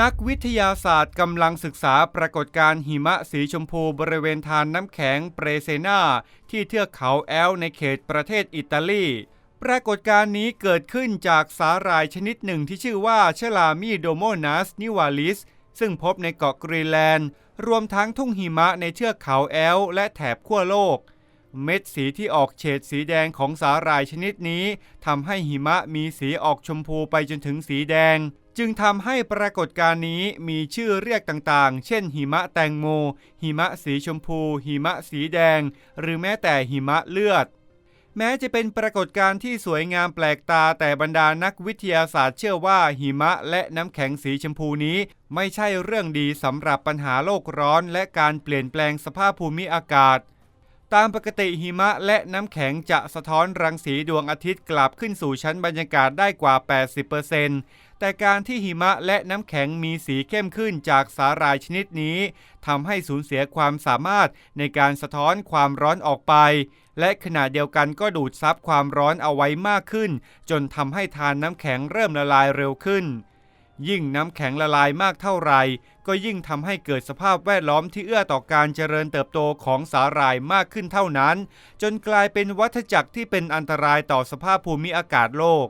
นักวิทยาศาสตร์กำลังศึกษาปรากฏการณ์หิมะสีชมพูบริเวณทานน้ำแข็งเปรเซนาที่เทือกเขาแอลในเขตประเทศอิตาลี ปรากฏการณ์นี้เกิดขึ้นจากสาหร่ายชนิดหนึ่งที่ชื่อว่าเชลามีโดโมนัสนิวาลิส ซึ่งพบในเกาะกรีนแลนด์ รวมทั้งทุ่งหิมะในเทือกเขาแอลและแถบขั้วโลก เม็ดสีที่ออกเฉดสีแดงของสาหร่ายชนิดนี้ทำให้หิมะมีสีออกชมพูไปจนถึงสีแดง จึงทำให้ปรากฏการณ์นี้มีชื่อเรียกต่างๆ เช่น หิมะแตงโม หิมะสีชมพู หิมะสีแดง หรือแม้แต่หิมะเลือด แม้จะเป็นปรากฏการณ์ที่สวยงามแปลกตาแต่บรรดานักวิทยาศาสตร์เชื่อว่าหิมะและน้ำแข็งสีชมพูนี้ ไม่ใช่เรื่องดีสำหรับปัญหาโลกร้อน และการเปลี่ยนแปลงสภาพภูมิอากาศ ตามปกติหิมะและน้ำแข็งจะสะท้อนรังสีดวงอาทิตย์กลับขึ้นสู่ชั้นบรรยากาศได้กว่า 80%แต่การที่หิมะและน้ำแข็งมีสีเข้มขึ้นจากสาหร่ายชนิดนี้ทำให้สูญเสียความสามารถในการสะท้อนความร้อนออกไป และขณะเดียวกันก็ดูดซับความร้อนเอาไว้มากขึ้น จนทำให้ทานน้ำแข็งเริ่มละลายเร็วขึ้น ยิ่งน้ำแข็งละลายมากเท่าไร ก็ยิ่งทำให้เกิดสภาพแวดล้อมที่เอื้อต่อการเจริญเติบโตของสาหร่ายมากขึ้นเท่านั้น จนกลายเป็นวัฏจักรที่เป็นอันตรายต่อสภาพภูมิอากาศโลก